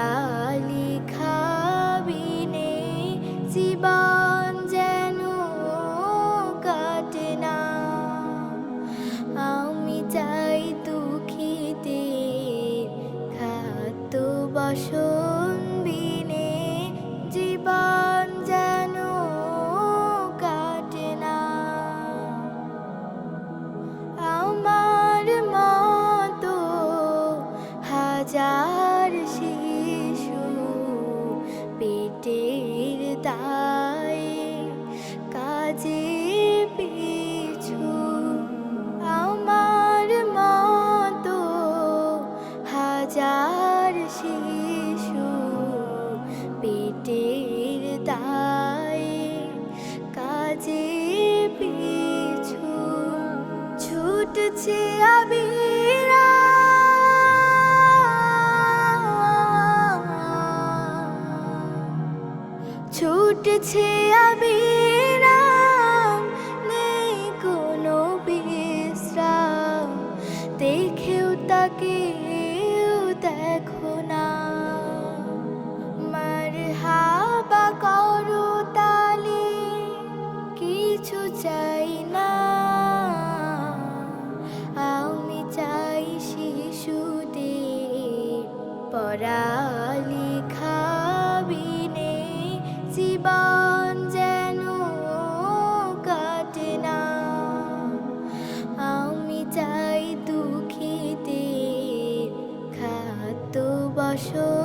পড়ালেখা বিনে দায়ে কাজে পিছু আমার মতো হাজার শিশু পেটের দায়ে কাজে পিছু ছুটছে আবিরা ছুটছে আবিরাম, নেই কোনো বিশ্রাম। দেখেও তাকে দেখো না। মার হাবা করো তালে, কিছু চাই না। আমি চাই শিশুদের পড়ালেখা বসন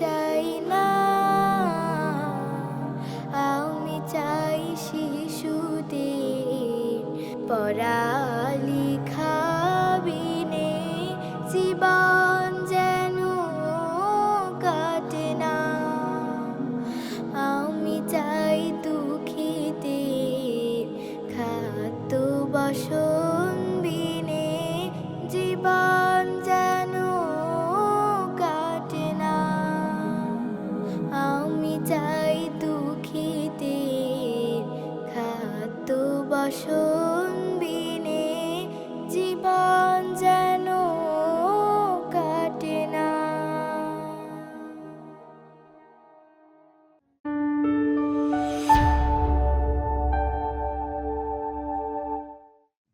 চাই না। আমি চাই শিশুদের পড়ালেখা বিনে জীবন 说。